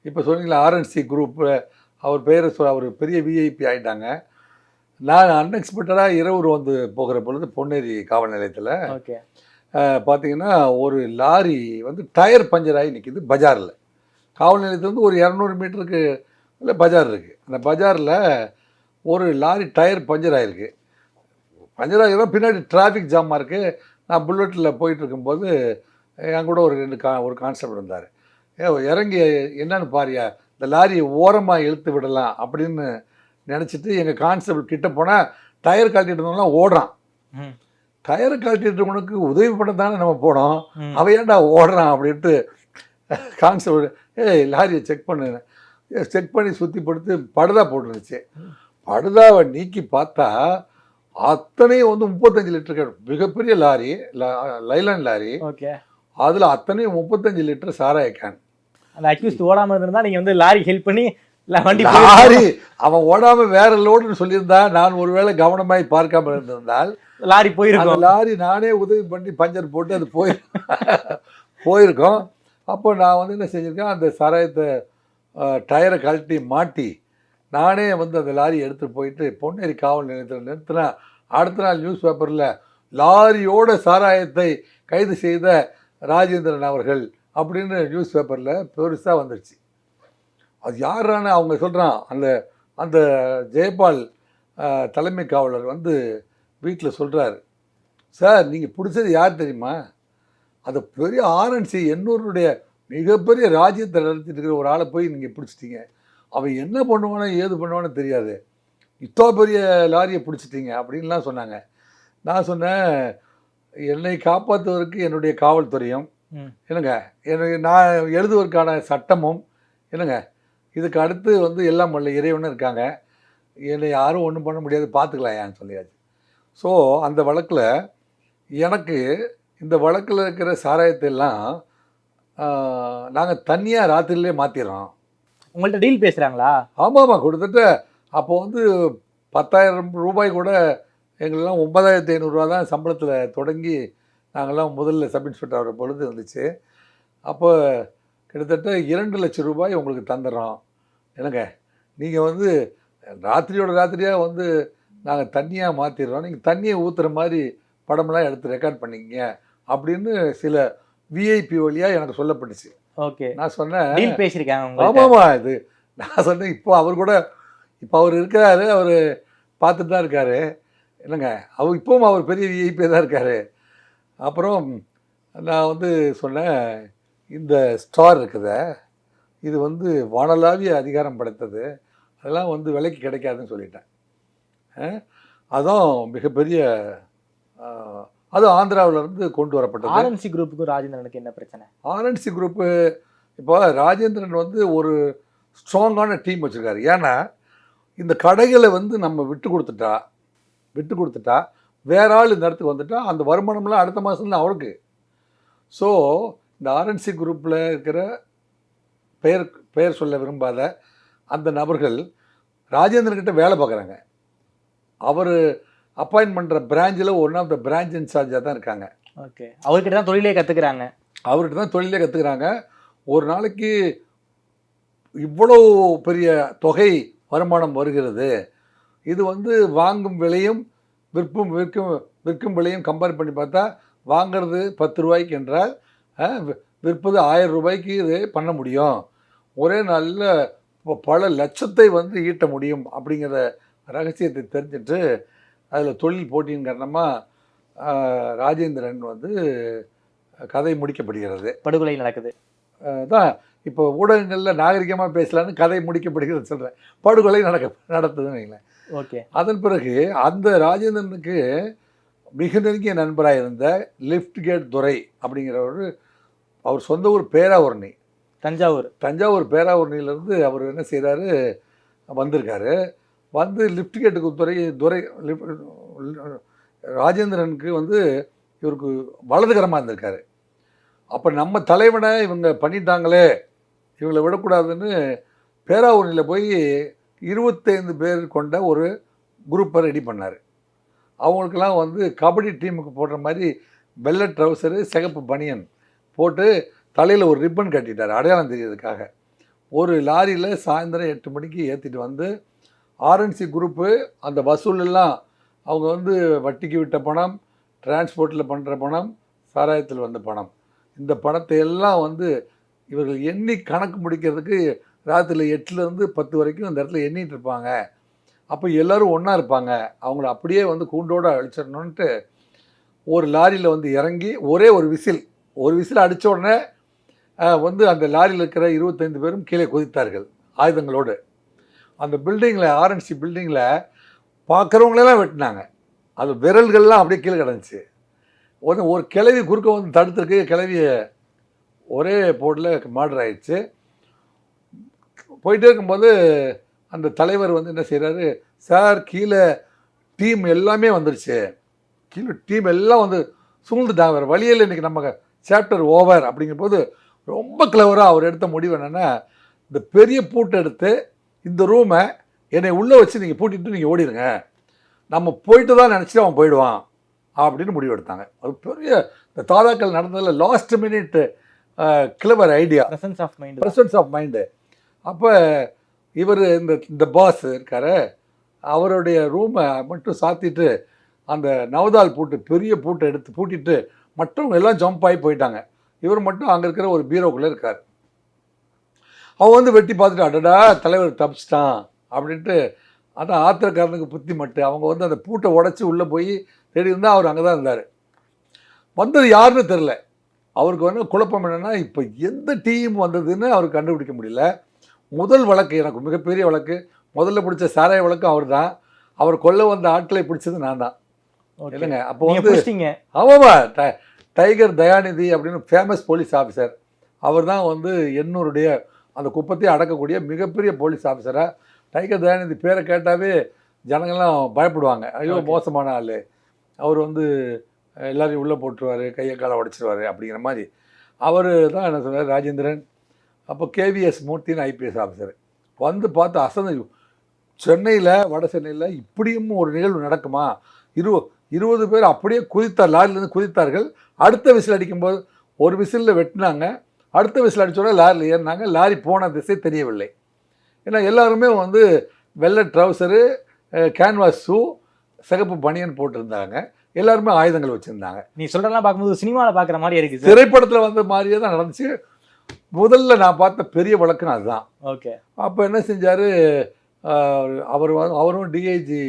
இப்போ சொன்னீங்களா ஆர்என்சி குரூப் அவர் பேரை சொ அவர் பெரிய விஐபி ஆயிட்டாங்க. நான் அன்எக்ஸ்பெக்டடாக இரவு வந்து போகிற பொழுது பொன்னேரி காவல் நிலையத்தில் ஓகே. பார்த்தீங்கன்னா ஒரு லாரி வந்து டயர் பஞ்சர் ஆகி நிற்கிது பஜாரில். காவல் நிலையத்துலேருந்து ஒரு இரநூறு மீட்டருக்கு இல்லை பஜார் இருக்குது அந்த பஜாரில் ஒரு லாரி டயர் பஞ்சர் ஆகிருக்கு பஞ்சர் ஆகிதான் பின்னாடி டிராஃபிக் ஜாமாக இருக்குது நான் புல்லட்டில் போயிட்டு இருக்கும்போது என் கூட ஒரு ரெண்டு கா ஒரு கான்ஸ்டபிள் இருந்தார். ஏ இறங்கி என்னன்னு பாரியா இந்த லாரியை ஓரமாக இழுத்து விடலாம் அப்படின்னு நினச்சிட்டு எங்கள் கான்ஸ்டபிள் கிட்ட போனால் டயர் கழட்டிட்டு இருந்தவங்களாம் ஓடுறான். டயரை கழட்டிட்டு இருக்கவனுக்கு உதவி பண்ண தானே நம்ம போனோம். அவன் ஏன்டா ஓடுறான் அப்படின்ட்டு கான்ஸ்டபிள் ஏய் லாரியை செக் பண்ணு. செக் பண்ணி சுற்றி படுத்து படுதா போட்டுருந்துச்சு. படுதாவை நீக்கி பார்த்தா அத்தனையும் வந்து முப்பத்தஞ்சு லிட்டர் மிகப்பெரிய லாரி லைலான் லாரி. ஓகே. அதில் அத்தனையும் முப்பத்தஞ்சு லிட்டர் சாராய கேன். அந்த அக்யூஸ்ட் ஓடாம இருந்திருந்தா நீங்க வந்து லாரி ஹெல்ப் பண்ணி வண்டி லாரி அவன் ஓடாம வேற லோடுன்னு சொல்லியிருந்தா நான் ஒருவேளை கவனமாய் பார்க்காம இருந்திருந்தால் லாரி போயிருக்கும். லாரி நானே உதவி பண்ணி பஞ்சர் போட்டு அது போய் போயிருக்கோம். அப்போ நான் வந்து என்ன செஞ்சுருக்கேன்? அந்த சாராயத்தை டயரை கழட்டி மாட்டி நானே வந்து அந்த லாரி எடுத்துகிட்டு போயிட்டு பொன்னேரி காவல் நிலையத்தில் நிறுத்தினா அடுத்த நாள் நியூஸ் பேப்பரில் லாரியோட சாராயத்தை கைது செய்த ராஜேந்திரன் அவர்கள் அப்படின்னு நியூஸ் பேப்பரில் பெருசாக வந்துடுச்சு அது யாரான அவங்க சொல்கிறான் அந்த அந்த ஜெயபால் தலைமை காவலர் வந்து வீட்டில் சொல்கிறாரு சார் நீங்கள் பிடிச்சது யார் தெரியுமா? அது பெரிய ஆர்என்சி எண்ணூருடைய மிகப்பெரிய ராஜ்யத்தை நடத்திட்டு இருக்கிற ஒரு ஆளை போய் நீங்கள் பிடிச்சிட்டீங்க. அவன் என்ன பண்ணுவானோ ஏது பண்ணுவானோ தெரியாது. இத்தோ பெரிய லாரியை பிடிச்சிட்டீங்க அப்படின்லாம் சொன்னாங்க. நான் சொன்னேன் என்னை காப்பாற்றுவதற்கு என்னுடைய காவல்துறையும் என்னங்க? எனக்கு நான் எழுதுவதற்கான சட்டமும் என்னங்க? இதுக்கு அடுத்து வந்து எல்லாம் வல்ல இறைவனும் இருக்காங்க. என்னை யாரும் ஒன்றும் பண்ண முடியாது பார்த்துக்கலாம் ஏன்னு சொல்லியாச்சு. ஸோ அந்த வழக்கில் எனக்கு இந்த வழக்கில் இருக்கிற சாராயத்தை எல்லாம் நாங்கள் தனியாக ராத்திரிலே மாற்றிடுறோம் உங்கள்ட்ட டீல் பேசுறாங்களா? ஆமாம்மா கிட்டத்தட்ட அப்போ வந்து பத்தாயிரம் ரூபாய் கூட எங்களெல்லாம் ஒன்பதாயிரத்தி ஐநூறுரூவா தான் சம்பளத்தில் தொடங்கி நாங்கள்லாம் முதல்ல சப் இன்ஸ்பெக்டர் ஆகிற பொழுது இருந்துச்சு அப்போ கிட்டத்தட்ட இரண்டு லட்சம் ரூபாய் உங்களுக்கு தந்துடுறோம். என்னங்க? நீங்கள் வந்து ராத்திரியோட ராத்திரியாக வந்து நாங்கள் தண்ணியாக மாற்றிடுறோம் நீங்கள் தண்ணியை ஊற்றுற மாதிரி படமெல்லாம் எடுத்து ரெக்கார்ட் பண்ணிக்கங்க அப்படின்னு சில விஐபி வழியாக எனக்கு சொல்லப்பட்டுச்சு. ஓகே. நான் சொன்னேன். பேசியிருக்காங்க உங்கள்ட்ட. ஆமாம்மா இது நான் சொன்னேன். இப்போ அவர் கூட இப்போ அவர் இருக்கிறாரு அவர் பார்த்துட்டு தான் இருக்காரு. என்னங்க? அவர் இப்போவும் அவர் பெரிய விஐபியாக தான் இருக்காரு. அப்புறம் நான் வந்து சொன்னேன் இந்த ஸ்டார் இருக்குதே இது வந்து வானளாவிய அதிகாரம் படைத்தது அதெல்லாம் வந்து விலைக்கு கிடைக்காதுன்னு சொல்லிட்டேன். அஹ், அதான் மிகப்பெரிய அஹ், அது ஆந்திராவிலேருந்து கொண்டு வரப்பட்டது. ஆர்என்சி குரூப்புக்கும் ராஜேந்திரனுக்கு என்ன பிரச்சனை? ஆர்என்சி குரூப்பு இப்போ ராஜேந்திரன் வந்து ஒரு ஸ்ட்ராங்கான டீம் வச்சுருக்காரு. ஏன்னா இந்த கடைகளை வந்து நம்ம விட்டு கொடுத்துட்டா விட்டு கொடுத்துட்டா வேற ஆள் இந்த இடத்துக்கு வந்துட்டா அந்த வருமானம்லாம் அடுத்த மாதம் அவருக்கு. ஸோ இந்த ஆர்என்சி குரூப்பில் இருக்கிற பெயர் பெயர் சொல்ல விரும்பாத அந்த நபர்கள் ராஜேந்திரன் கிட்ட வேலை பார்க்குறாங்க. அவர் அப்பாயின்ட் பண்ணுற பிரான்ச்சில் ஒன் ஆஃப் த பிரான்ச் இன்சார்ஜாக தான் இருக்காங்க. ஓகே அவர்கிட்ட தான் தொழிலே கத்துக்கிறாங்க. அவர்கிட்ட தான் தொழிலே கற்றுக்குறாங்க ஒரு நாளைக்கு இவ்வளோ பெரிய தொகை வருமானம் வருகிறது. இது வந்து வாங்கும் விலையும் விற்கும் விற்கும் விற்கும் விலையும் கம்பேர் பண்ணி பார்த்தா வாங்குறது பத்து ரூபாய்க்கு என்றால் விற்பது ஆயிரம் ரூபாய்க்கு இது பண்ண முடியும். ஒரே நாளில் பல லட்சத்தை வந்து ஈட்ட முடியும் அப்படிங்கிற ரகசியத்தை தெரிஞ்சுட்டு அதில் தொழில் போட்டியின் காரணமாக ராஜேந்திரன் வந்து கதை முடிக்கப்படுகிறது. படுகொலை நடக்குது. தான் இப்போ ஊடகங்களில் நாகரிகமாக பேசலான்னு கதை முடிக்கப்படுகிறது சொல்கிறேன் படுகொலை நடக்க நடத்துதுன்னு வைங்களேன். ஓகே. அதன் பிறகு அந்த ராஜேந்திரனுக்கு மிக நெருங்கிய நண்பராக இருந்த லிஃப்ட் கேட் துரை அப்படிங்கிறவர் அவர் சொந்த ஊர் பேராவூரணி. தஞ்சாவூர். தஞ்சாவூர் பேராவூரணியிலேருந்து அவர் என்ன செய்கிறாரு வந்திருக்காரு. வந்து லிஃப்ட் கேட்டுக்கு துறை துரை ராஜேந்திரனுக்கு வந்து இவருக்கு வலதுகரமாக இருந்திருக்காரு. அப்போ நம்ம தலைவனை இவங்க பண்ணிட்டாங்களே இவங்களை விடக்கூடாதுன்னு பேராவூரணியில் போய் இருபத்தைந்து பேர் கொண்ட ஒரு குரூப்பை ரெடி பண்ணார். அவங்களுக்கெல்லாம் வந்து கபடி டீமுக்கு போடுற மாதிரி வெள்ளை ட்ரௌசரு சிகப்பு பனியன் போட்டு தலையில் ஒரு ரிப்பன் கட்டிட்டார் அடையாளம் தெரியறதுக்காக. ஒரு லாரியில் சாயந்தரம் எட்டு மணிக்கு ஏற்றிட்டு வந்து ஆர்என்சி குரூப்பு அந்த வசூலெல்லாம் அவங்க வந்து வட்டிக்கு விட்ட பணம் டிரான்ஸ்போர்ட்டில் பண்ணுற பணம் சாராயத்தில் வந்த பணம். இந்த பணத்தை எல்லாம் வந்து இவர்கள் எண்ணி கணக்கு முடிக்கிறதுக்கு ராத்திரியில் எட்டுலேருந்து பத்து வரைக்கும் அந்த இடத்துல எண்ணிட்டு இருப்பாங்க. அப்போ எல்லோரும் ஒன்றா இருப்பாங்க. அவங்கள அப்படியே வந்து கூண்டோடு அழிச்சிடணுன்ட்டு ஒரு லாரியில் வந்து இறங்கி ஒரே ஒரு விசில் ஒரு விசில் அடித்த உடனே வந்து அந்த லாரியில் இருக்கிற இருபத்தைந்து பேரும் கீழே குதித்தார்கள் ஆயுதங்களோடு. அந்த பில்டிங்கில் ஆர்என்சி பில்டிங்கில் பார்க்குறவங்களெல்லாம் வெட்டினாங்க. அது விரல்கள்லாம் அப்படியே கீழே கிடந்துச்சு. ஒன்று ஒரு கிளவி குறுக்க வந்து தடுத்துருக்கு. கிளவிய ஒரே போர்டில் மர்டர் ஆயிடுச்சு. போயிட்டே இருக்கும்போது அந்த தலைவர் வந்து என்ன செய்கிறாரு சார் கீழே டீம் எல்லாமே வந்துருச்சு. கீழே டீம் எல்லாம் வந்து சூழ்ந்துட்டாங்க வேறு வழியில் இன்றைக்கி நம்ம சாப்டர் ஓவர் அப்படிங்கும்போது ரொம்ப கிளவராக அவர் எடுத்த முடிவு என்னென்னா இந்த பெரிய பூட்டை எடுத்து இந்த ரூமை என்னை உள்ளே வச்சு நீங்கள் பூட்டிட்டு நீங்கள் ஓடிடுங்க நம்ம போயிட்டு தான் நினச்சிட்டு அவன் போயிடுவான் அப்படின்னு முடிவு எடுத்தாங்க. அது பெரிய இந்த தாதாக்கள் நடந்ததில் last minute clever idea presence of mind presence of mind அப்போ இவர் இந்த இந்த பாஸ் இருக்கார. அவருடைய ரூமை மட்டும் சாத்திட்டு அந்த நவதால் பூட்டு பெரிய பூட்டை எடுத்து பூட்டிட்டு மற்றவங்க எல்லாம் ஜம்ப் ஆகி போயிட்டாங்க. இவர் மட்டும் அங்கே இருக்கிற ஒரு பீரோக்குள்ளே இருக்கார். அவன் வந்து வெட்டி பார்த்துட்டு அடடா தலைவர் தப்பிச்சிட்டான் அப்படின்ட்டு ஆனால் ஆத்திரக்காரனுக்கு புத்தி மட்டு. அவங்க வந்து அந்த பூட்டை உடச்சி உள்ளே போய் தேடி இருந்தால் அவர் அங்கே தான் இருந்தார். வந்தது யாருன்னு தெரில அவருக்கு வந்து குழப்பம் என்னென்னா இப்போ எந்த டீம் வந்ததுன்னு அவர் கண்டுபிடிக்க முடியல. முதல் வழக்கு எனக்கு மிகப்பெரிய வழக்கு. முதல்ல பிடிச்ச சாராய வழக்கு அவர் தான் அவர் கொல்ல வந்த ஆட்களை பிடிச்சது நான் தான் இல்லைங்க அப்போ வந்து ஆமாம்மா ட டைகர் தயாநிதி அப்படின்னு ஃபேமஸ் போலீஸ் ஆஃபீஸர் அவர் தான் வந்து எண்ணூருடைய அந்த குப்பத்தையே அடக்கக்கூடிய மிகப்பெரிய போலீஸ் ஆஃபீஸராக டைகர் தயாநிதி பேரை கேட்டாவே ஜனங்கள்லாம் பயப்படுவாங்க. ஐயோ. மோசமான ஆள். அவர் வந்து எல்லாரையும் உள்ளே போட்டுருவார் கையை காலை உடச்சிருவாரு அப்படிங்கிற மாதிரி. அவர் தான் என்ன சொல்றாரு ராஜேந்திரன். அப்போ கேவிஎஸ் மூர்த்தின்னு ஐபிஎஸ் ஆஃபீஸர் வந்து பார்த்து அசந்து சென்னையில் வட சென்னையில் இப்படியும் ஒரு நிகழ்வு நடக்குமா? இரு இருபது பேர் அப்படியே குதித்தார் லாரிலேருந்து குதித்தார்கள். அடுத்த விசில் அடிக்கும்போது ஒரு விசிலில் வெட்டினாங்க. அடுத்த விசில் அடிச்சோட லாரியில் ஏறினாங்க. லாரி போன திசை தெரியவில்லை. ஏன்னா எல்லாருமே வந்து வெள்ளை ட்ரௌசரு கேன்வாஸ் ஷூ சிகப்பு பனியன் போட்டிருந்தாங்க. எல்லாருமே ஆயுதங்கள் வச்சுருந்தாங்க. நீ சொல்றதெல்லாம் பார்க்கும்போது சினிமால பாக்குற மாதிரி இருக்கு சார். திரைப்படத்தில் வந்த மாதிரியே தான் நடந்துச்சு. முதல்ல நான் பார்த்த பெரிய வழக்குன்னு அதுதான். ஓகே. அப்போ என்ன செஞ்சார்? அவர் அவரும் டிஐஜி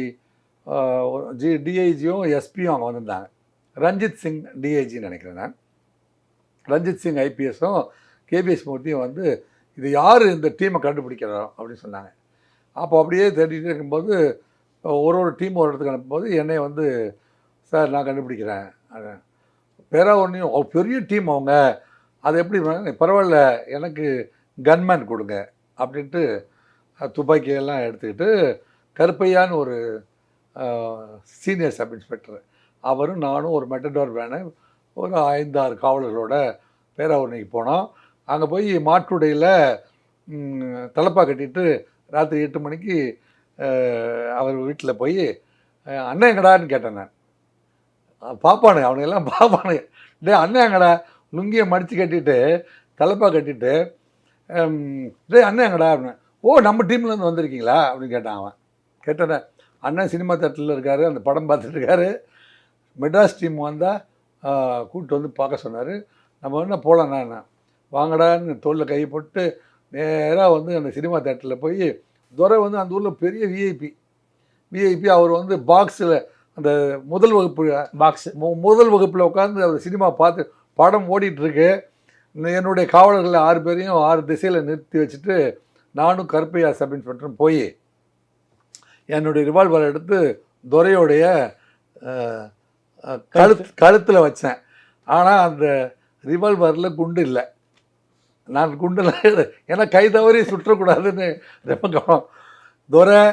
ஜி டிஐஜியும் எஸ்பியும் அங்கே வந்திருந்தாங்க. ரஞ்சித் சிங் டிஐஜின்னு நினைக்கிறேன் நான். ரஞ்சித் சிங் ஐபிஎஸும் கேபிஎஸ் மூர்த்தியும் வந்து இது யார் இந்த டீமை கண்டுபிடிக்கிறோம் அப்படின்னு சொன்னாங்க. அப்போ அப்படியே தேடிட்டு இருக்கும்போது ஒரு ஒரு டீம் ஒரு இடத்துக்கு அனுப்பும்போது என்னை வந்து சார் நான் கண்டுபிடிக்கிறேன். பேரா ஒன்றையும் பெரிய டீம் அவங்க. அது எப்படி பரவாயில்ல எனக்கு கன்மேன் கொடுங்க அப்படின்ட்டு துப்பாக்கியெல்லாம் எடுத்துக்கிட்டு கருப்பையான்னு ஒரு சீனியர் சப் இன்ஸ்பெக்டர் அவரும் நானும் ஒரு மெட்டடோர் வேனு ஒரு ஐந்தாறு காவலர்களோட பேராவூரணிக்கு போனோம். அங்கே போய் மாட்டுடையில் தலப்பா கட்டிட்டு ராத்திரி எட்டு மணிக்கு அவர் வீட்டில் போய் அண்ணன் எங்கடான்னு கேட்டேன் நான். பாப்பானு அவனுங்க எல்லாம் டேய் அண்ணன் எங்கடா? லுங்கியை மடித்து கட்டிட்டு தலப்பா கட்டிட்டு டேய் அண்ணன் எங்கடா? அப்படின்னு. ஓ நம்ம டீம்லேருந்து வந்திருக்கீங்களா? அப்படின்னு கேட்டான் அவன். கேட்டேன் அண்ணன் சினிமா தேட்டரில் இருக்காரு அந்த படம் பார்த்துட்டு இருக்காரு. மெட்ராஸ் டீம் வந்தால் கூப்பிட்டு வந்து பார்க்க சொன்னார். நம்ம என்ன போகலாண்ணா என்ன. வாங்கடான்னு தோளில் கை போட்டு நேராக வந்து அந்த சினிமா தேட்டரில் போய் துரை வந்து அந்த ஊரில் பெரிய விஐபி விஐபி அவர் வந்து பாக்ஸில் அந்த முதல் வகுப்பு பாக்ஸ் முதல் வகுப்பில் உட்காந்து அவர் சினிமா பார்த்து படம் ஓடிட்டு இருக்கு இன்னும் என்னுடைய காவலர்களை ஆறு பேரையும் ஆறு திசையில் நிறுத்தி வச்சுட்டு நானும் கருப்பையா சப் இன்ஸ்பெக்டரும் போய் என்னுடைய ரிவால்வர் எடுத்து துரையோடைய கழுத்து கழுத்தில் வச்சேன். ஆனால் அந்த ரிவால்வரில் குண்டு இல்லை. நான் குண்டுலாம் எடு- ஏன்னா கை தவறி சுற்றக்கூடாதுன்னு ரொம்ப கவனம் துரை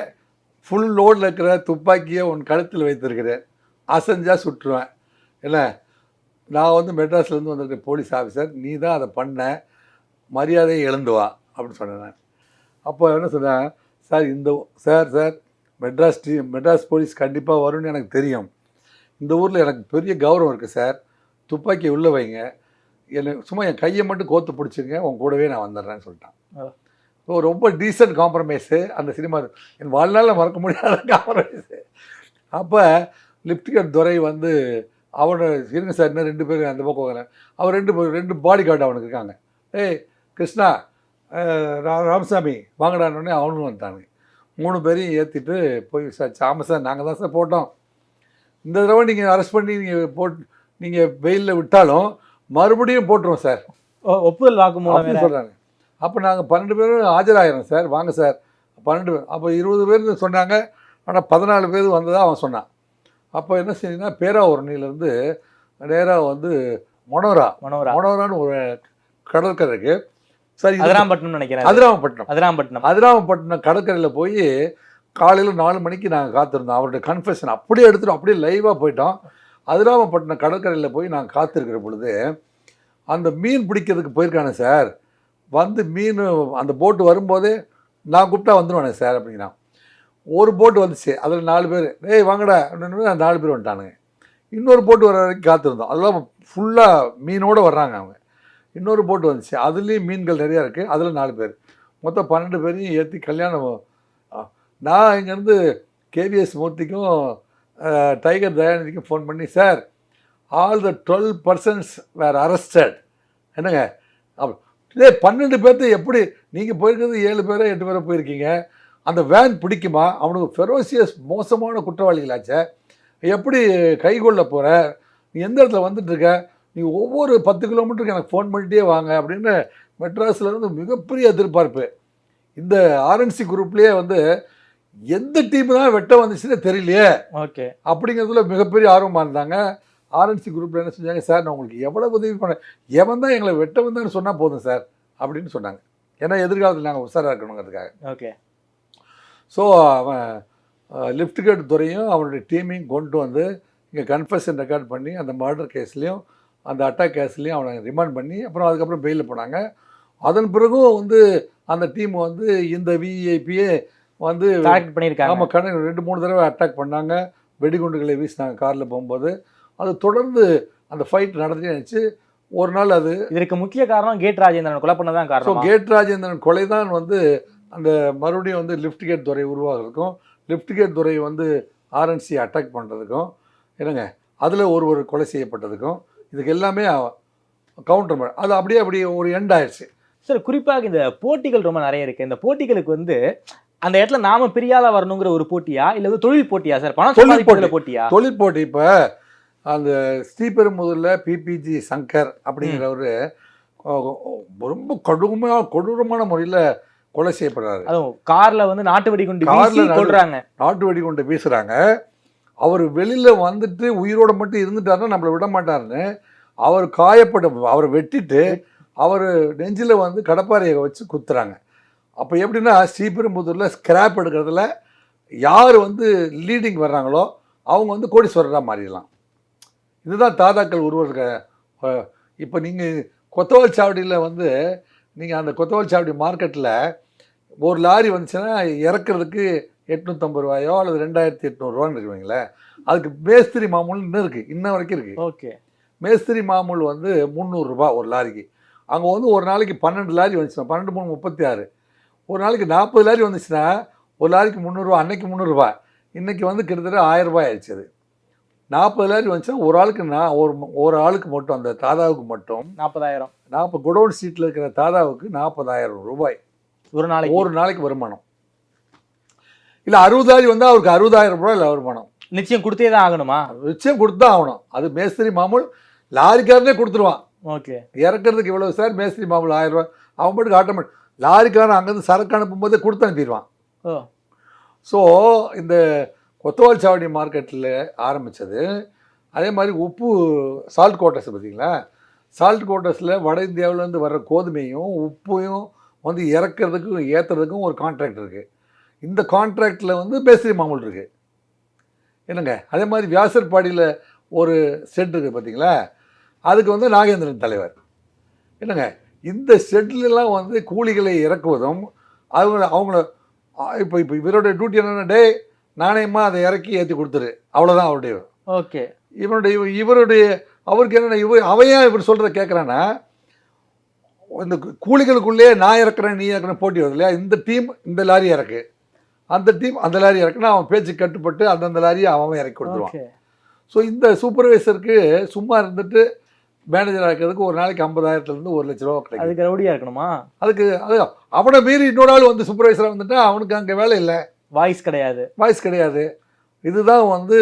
ஃபுல் லோடில் இருக்கிற துப்பாக்கியை உன் கழுத்தில் வைத்திருக்கிறேன். அசைஞ்சா சுற்றுவேன். என்ன? நான் வந்து மெட்ராஸ்லேருந்து வந்திருக்க போலீஸ் ஆஃபீஸர் நீ தான் அதை பண்ண மரியாதையை இழந்து வா அப்படின்னு சொன்னேன் அப்போ என்ன சொன்னேன் சார் இந்த சார் சார் மெட்ராஸ் டீ மெட்ராஸ் போலீஸ் கண்டிப்பாக வரும்னு எனக்கு தெரியும். இந்த ஊரில் எனக்கு பெரிய கௌரவம் இருக்குது சார். துப்பாக்கி உள்ளே வைங்க. என்னை சும்மா என் கையை மட்டும் கோத்து பிடிச்சிங்க உன் கூடவே நான் வந்துடுறேன்னு சொல்லிட்டான். ஸோ ரொம்ப டீசென்ட் காம்ப்ரமைஸு அந்த சினிமா. என் வாழ்நாளில் மறக்க முடியாத காம்ப்ரமைஸு அப்போ லிப்டிகட் துரை வந்து அவனை இருங்க சார் இன்னும் ரெண்டு பேர் அந்த பக்கம் வரேன். அவன் ரெண்டு ரெண்டு பாடி கார்டு அவனுக்கு இருக்காங்க. ஏய் கிருஷ்ணா ரா- ராமசாமி வாங்கடான்னொடனே அவனும் வந்துட்டானுங்க மூணு பேரையும் ஏற்றிட்டு போய் சார் ஆமாம் சார் நாங்கள் தான் சார் போட்டோம். இந்த தடவை நீங்கள் அரெஸ்ட் பண்ணி நீங்கள் போட் நீங்கள் வெயிலில் விட்டாலும் மறுபடியும் போட்டுருவோம் சார். ஒப்புதல் அப்படின்னு வேற. சொல்கிறாங்க அப்போ நாங்கள் பன்னெண்டு பேரும் ஆஜராகிறோம் சார். வாங்க சார். பன்னெண்டு பேர் அப்போ இருபது பேர் சொன்னாங்க. ஆனால் பதினாலு பேர் வந்ததாக அவன் சொன்னான். அப்போ என்ன செஞ்சீங்கன்னா பேராவூரணியிலேருந்து நேராக வந்து மொனோரா. மனோரா. மொனோரான்னு ஒரு கடற்கரை இருக்கு. சரி அதிராம்பட்டினம் நினைக்கிறேன். அது. அதிராமப்பட்டினம் அதிராம்பட்டினம். அதிராமப்பட்டினம் கடற்கரையில் போய் காலையில் நாலு மணிக்கு நாங்கள் காத்திருந்தோம் அவருடைய கன்ஃபெஷன் அப்படியே எடுத்துட்டு அப்படியே லைவாக போயிட்டோம். அதிராமப்பட்டினம் கடற்கரையில் போய் நாங்கள் காத்திருக்கிற பொழுது அந்த மீன் பிடிக்கிறதுக்கு போயிருக்கானே சார். வந்து மீன் அந்த போட்டு வரும்போதே நான் கூப்பிட்டா வந்துடுவானே சார் அப்படிங்கிறான். ஒரு போட்டு வந்துச்சு. அதில் நாலு பேர் ஏய் வாங்கடா. அப்படின்னு நாலு பேர் வந்துட்டானுங்க. இன்னொரு போட்டு வர வரைக்கும் காத்திருந்தோம். அதெல்லாம் ஃபுல்லாக மீனோடு வர்றாங்க அவங்க. இன்னொரு போட்டு வந்துச்சு. அதுலேயும் மீன்கள் நிறையா இருக்குது அதில் நாலு பேர். மொத்தம் பன்னெண்டு பேரையும் ஏற்றி கல்யாணம் நான் இங்கேருந்து கேவிஎஸ் மூர்த்திக்கும் டைகர் தயாநிதிக்கும் ஃபோன் பண்ணி sir all the twelve persons were arrested என்னங்க? அப்படி டேய் பன்னெண்டு பேர்த்து எப்படி நீங்கள் போயிருக்கிறது ஏழு பேரோ எட்டு பேரோ போயிருக்கீங்க? அந்த வேன் பிடிக்குமா? அவனுக்கு ஃபெரோசியஸ் மோசமான குற்றவாளிகளாச்சே. எப்படி கைகொள்ள போகிற நீ எந்த இடத்துல வந்துட்டு இருக்க நீ ஒவ்வொரு பத்து கிலோமீட்டருக்கு எனக்கு ஃபோன் பண்ணிட்டே வாங்க அப்படின்னு மெட்ராஸ்ல இருந்து மிகப்பெரிய எதிர்பார்ப்பு. இந்த ஆர்என்சி குரூப்லேயே வந்து எந்த டீம் தான் வெட்ட வந்துச்சுன்னே தெரியலையே. ஓகே. அப்படிங்கிறதுல மிகப்பெரிய ஆர்வமாக இருந்தாங்க. ஆர்என்சி குரூப்பில் என்ன செஞ்சாங்க? சார் நான் உங்களுக்கு எவ்வளோ உதவி பண்ண எவன் தான் எங்களை வெட்ட வந்தான்னு சொன்னால் போதும் சார் அப்படின்னு சொன்னாங்க. ஏன்னா எதிர்காலத்தில் நாங்கள் உஷாராக இருக்கணுங்கிறதுக்காக. ஓகே. ஸோ அவன் லிஃப்ட் கேட் துறையும் அவனுடைய டீமையும் கொண்டு வந்து இங்கே கன்ஃபெஷன் ரெக்கார்ட் பண்ணி அந்த மர்டர் கேஸ்லேயும் அந்த அட்டாக் கேஸ்லேயும் அவனை ரிமாண்ட் பண்ணி அப்புறம் அதுக்கப்புறம் பெயிலில் போனாங்க. அதன் பிறகும் வந்து அந்த டீம் வந்து இந்த விஐபியே வந்து பண்ணியிருக்காங்க. ஆமாம் கடை ரெண்டு மூணு தடவை அட்டாக் பண்ணாங்க. வெடிகுண்டுகளை வீசினாங்க காரில் போகும்போது. அது தொடர்ந்து அந்த ஃபைட் நடந்துட்டே இருந்துச்சு. ஒரு நாள் அது இதற்கு முக்கிய காரணம் கேட் ராஜேந்திரன் கொலை பண்ணதான் காரணம்? கேட் ராஜேந்திரன் கொலை தான் வந்து அந்த மறுபடியும் வந்து லிஃப்ட் கேட் துறை உருவாகிறதுக்கும் லிஃப்ட் கேட் துறை வந்து ஆர்என்சி அட்டாக் பண்ணுறதுக்கும் என்னங்க அதில் ஒருவர் கொலை செய்யப்பட்டதுக்கும் இதுக்கு எல்லாமே கவுண்டர் அது அப்படியே அப்படியே ஒரு எண்ட் ஆயிடுச்சு சார் குறிப்பாக இந்த போட்டிகள் ரொம்ப நிறைய இருக்கு. இந்த போட்டிகளுக்கு வந்து அந்த இடத்துல நாம பிரியாத வரணுங்கிற ஒரு போட்டியா இல்ல வந்து தொழில் போட்டியா சார்? பணம் தொழில் சம்பாதிக்கிறதுல போட்டியா? தொழில் போட்டி இப்போ அந்த ஸ்ரீபெரும்புதூரில் பிபிஜி சங்கர் அப்படிங்கிறவர் ரொம்ப கடுமையாக கொடூரமான முறையில் கொலை செய்யப்படுறாரு. அதுவும் கார்ல வந்து நாட்டு வெடிகுண்டு கார்ல கொள்றாங்க நாட்டு வெடிகுண்டு வீசுகிறாங்க அவர் வெளியில் வந்துட்டு உயிரோட மட்டும் இருந்துட்டாருன்னா நம்மளை விட மாட்டாருன்னு அவர் காயப்பட்ட அவரை வெட்டிட்டு அவர் நெஞ்சில் வந்து கடப்பாறையை வச்சு குத்துறாங்க. அப்போ எப்படின்னா ஸ்ரீபெரும்புதூரில் ஸ்கிராப் எடுக்கிறதுல யார் வந்து லீடிங் வர்றாங்களோ அவங்க வந்து கோடீஸ்வரராக மாறிடலாம். இதுதான் தாதாக்கள் உருவருக்கு இப்போ நீங்கள் கொத்தவால் சாவடியில் வந்து நீங்கள் அந்த கொத்தவால் சாவடி மார்க்கெட்டில் ஒரு லாரி வந்துச்சுன்னா இறக்குறதுக்கு எட்நூற்றம்பது ரூபாயோ அல்லது ரெண்டாயிரத்தி எட்நூறுரூவான்னு இருக்குவீங்களேன் அதுக்கு மேஸ்திரி மாமூல் இன்னும் இருக்குது இன்ன வரைக்கும் இருக்குது ஓகே. மேஸ்திரி மாமூல் வந்து முந்நூறுரூபா ஒரு லாரிக்கு. அங்கே வந்து ஒரு நாளைக்கு பன்னெண்டு லாரி வந்துச்சுன்னா பன்னெண்டு மூணு முப்பத்தி ஆறு. ஒரு நாளைக்கு நாற்பது லாரி வந்துச்சுன்னா ஒரு லாரிக்கு முந்நூறுரூவா அன்னைக்கு முந்நூறுரூவா இன்னைக்கு வந்து கிட்டத்தட்ட ஆயிரம் ரூபாய் ஆயிடுச்சு அது. நாற்பது லாரி வந்துச்சுன்னா ஒரு ஆளுக்கு நான் ஒரு ஒரு ஆளுக்கு மட்டும் அந்த தாதாவுக்கு மட்டும் நாற்பதாயிரம். நாற்பது குடோன் சீட்டில் இருக்கிற தாதாவுக்கு நாற்பதாயிரம் ரூபாய். ஒரு நாளைக்கு? ஒரு நாளைக்கு வருமானம். இல்லை அறுபது லாரி வந்தால் அவருக்கு அறுபதாயிரம் ரூபாய் இல்லை வருமானம். நிச்சயம் கொடுத்தே தான் ஆகணுமா? நிச்சயம் கொடுத்து தான் ஆகணும். அது மேஸ்திரி மாமூல் லாரிக்காரனே கொடுத்துருவான். ஓகே. இறக்குறதுக்கு இவ்வளவு சார் மேஸ்திரி மாமூல் ஆயிரம் ரூபாய். அவன் பாட்டுக்கு ஆட்டோமேட்டிக் லாரிக்காரன் அங்கேருந்து சரக்கு அனுப்பும்போதே கொடுத்து அனுப்பிடுவான். ஸோ இந்த கொத்தவால் சாவடி மார்க்கெட்டில் ஆரம்பித்தது அதே மாதிரி உப்பு சால்ட் கோட்டர்ஸ் பார்த்தீங்களா? சால்ட் கோட்டர்ஸில் வட இந்தியாவிலேருந்து வர்ற கோதுமையும் உப்பையும் வந்து இறக்குறதுக்கும் ஏற்றுறதுக்கும் ஒரு கான்ட்ராக்ட் இருக்குது இந்த கான்ட்ராக்டில் வந்து மேஸ்திரி மாமூல் இருக்குது என்னங்க? அதே மாதிரி வியாசர்பாடியில் ஒரு செட் இருக்குது பார்த்தீங்களா அதுக்கு வந்து நாகேந்திரன் தலைவர். என்னங்க? இந்த ஷெட்லலாம் வந்து கூலிகளை இறக்குவதும் அவங்க அவங்கள இப்போ இப்போ இவருடைய டியூட்டி என்னென்ன டே நாணயமா அதை இறக்கி ஏற்றி கொடுத்துரு அவ்வளோதான் அவருடைய. ஓகே. இவனுடைய இவ- இவருடைய அவருக்கு என்னென்ன அவன் ஏன் இவர் சொல்கிறத கேட்குறான்னா இந்த கூலிகளுக்குள்ளேயே நான் இறக்குறேன் நீ இறக்குறேன் போட்டி வருது இல்லையா? இந்த டீம் இந்த லாரி இறக்கு. அந்த டீம் அந்த லாரி இறக்குனா அவன் பேச்சு கட்டுப்பட்டு அந்தந்த லாரியை அவன் இறக்கி கொடுத்துருவான். ஸோ இந்த சூப்பர்வைசருக்கு சும்மா இருந்துட்டு மேனேஜர் ஆக்கிறதுக்கு ஒரு நாளைக்கு ஐம்பதாயிரத்துலேருந்து ஒரு லட்ச ரூபா கிடைக்கும் அதுக்கு ரவுடியா இருக்கணுமா? அதுக்கு அது அவனை மீறி இன்னொரு ஆள் வந்து சூப்பர்வைசராக வந்துட்டா அவனுக்கு அங்கே வேலை இல்லை. வாய்ஸ் கிடையாது. வாய்ஸ் கிடையாது. இதுதான் வந்து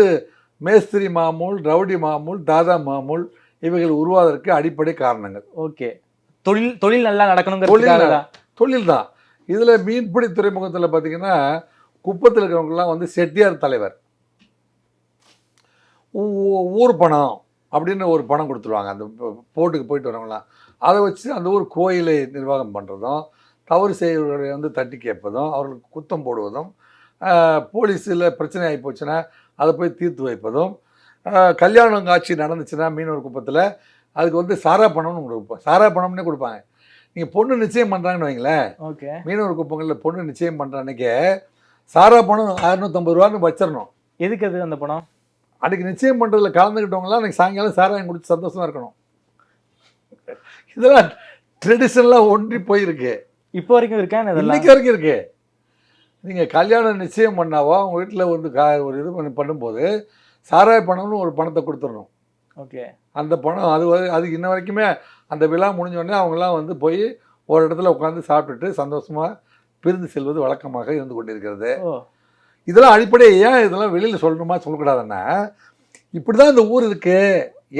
மேஸ்திரி மாமூல் ரவுடி மாமூல் தாதா மாமூல் இவைகள் உருவாவதற்கு அடிப்படை காரணங்கள். ஓகே. தொழில் தொழில் நல்லா தொழில் நடக்கணுங்கிறதுக்காக தான். தொழில் தான். இதில் மீன்பிடி துறைமுகத்தில் பார்த்தீங்கன்னா குப்பத்தில் இருக்கிறவங்கலாம் வந்து செட்டியார் தலைவர். ஊர் பணம் அப்படின்னு ஒரு பணம் கொடுத்துருவாங்க. அந்த போட்டுக்கு போயிட்டு வரவங்களாம் அதை வச்சு அந்த ஊர் கோயிலை நிர்வாகம் பண்ணுறதும் தவறு செய்கிறவர்களை வந்து தட்டி கேட்பதும் அவர்களுக்கு குத்தம் போடுவதும் போலீஸில் பிரச்சனை ஆகி போச்சுன்னா அதை போய் தீர்த்து வைப்பதும் கல்யாணம் காட்சி நடந்துச்சுன்னா மீனவர் குப்பத்தில் அதுக்கு வந்து சாரா பணம்னு கொடுப்போம். சாரா பணம்னே கொடுப்பாங்க. நீங்கள் பொண்ணு நிச்சயம் பண்ணுறாங்கன்னு வைங்களேன். ஓகே. மீனவர் குப்பங்களில் பொண்ணு நிச்சயம் பண்ணுற அன்னைக்கு சாரா பணம் அறுநூத்தம்பது ரூபான்னு வச்சிடணும். எதுக்கு அது அந்த பணம்? அன்றைக்கி நிச்சயம் பண்ணுறதுல கலந்துக்கிட்டவங்களாம் அன்றைக்கி சாயங்காலம் சாராயம் குடிச்சு சந்தோஷமாக இருக்கணும். இதெல்லாம் ட்ரெடிஷனலாக ஒன்றி போயிருக்கு. இப்போ வரைக்கும் இருக்கேன் இன்னைக்கு வரைக்கும் இருக்கு. நீங்கள் கல்யாணம் நிச்சயம் பண்ணாவோ? அவங்க வீட்டில் வந்து கா ஒரு இது பண்ணி பண்ணும்போது சாராய பணம்னு ஒரு பணத்தை கொடுத்துடணும். ஓகே. அந்த பணம் அது அது இன்ன வரைக்குமே அந்த விழா முடிஞ்ச உடனே அவங்கெல்லாம் வந்து போய் ஒரு இடத்துல உட்காந்து சாப்பிட்டுட்டு சந்தோஷமாக பிரிந்து செல்வது வழக்கமாக இருந்து கொண்டிருக்கிறது. இதெல்லாம் அடிப்படை ஏன் இதெல்லாம் வெளியில் சொல்லணுமா? சொல்லக்கூடாதுன்னா இப்படி தான் இந்த ஊர் இருக்கு.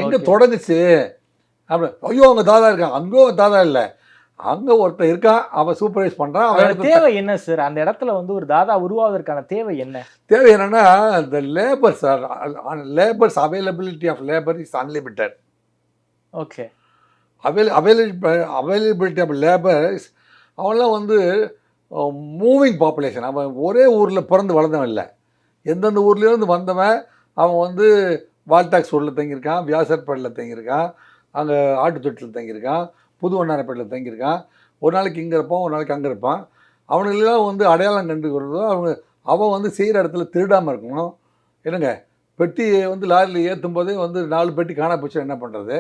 எங்கே. தொடங்குச்சு? அப்படி ஐயோ அவங்க தாதா இருக்கான் அங்கோ தாதா இல்லை. அங்கே ஒருத்தன் இருக்கான் அவன் சூப்பர்வைஸ் பண்ணுறான் அவன் தேவை என்ன சார் அந்த இடத்துல வந்து ஒரு தாதா உருவாவதற்கான தேவை என்ன? தேவை என்னன்னா இந்த labours labours availability of labour is unlimited okay avail available availability of labours அவன்லாம் வந்து மூவிங் பாப்புலேஷன் அவன் ஒரே ஊரில் பிறந்து வளர்ந்தவன் இல்லை. எந்தெந்த ஊர்லேருந்து வந்தவன் அவன் வந்து வால்டாக்ஸ் ஊரில் தங்கியிருக்கான் வியாசர்பேட்டில் தங்கியிருக்கான் அங்கே ஆட்டுத்தொட்டில் தங்கியிருக்கான். புது வண்ணாரப்பேட்டில் தங்கியிருக்கான். ஒரு நாளைக்கு இங்கே இருப்பான் ஒரு நாளைக்கு அங்கே இருப்பான். அவனுங்களெல்லாம் வந்து அடையாளம் கண்டுக்கிறதோ அவங்க அவன் வந்து செய்கிற இடத்துல திருடாமல் இருக்கணும். என்னங்க? பெட்டியை வந்து லாரியில் ஏற்றும் போதே வந்து நாலு பெட்டி காணா போச்சு என்ன பண்ணுறது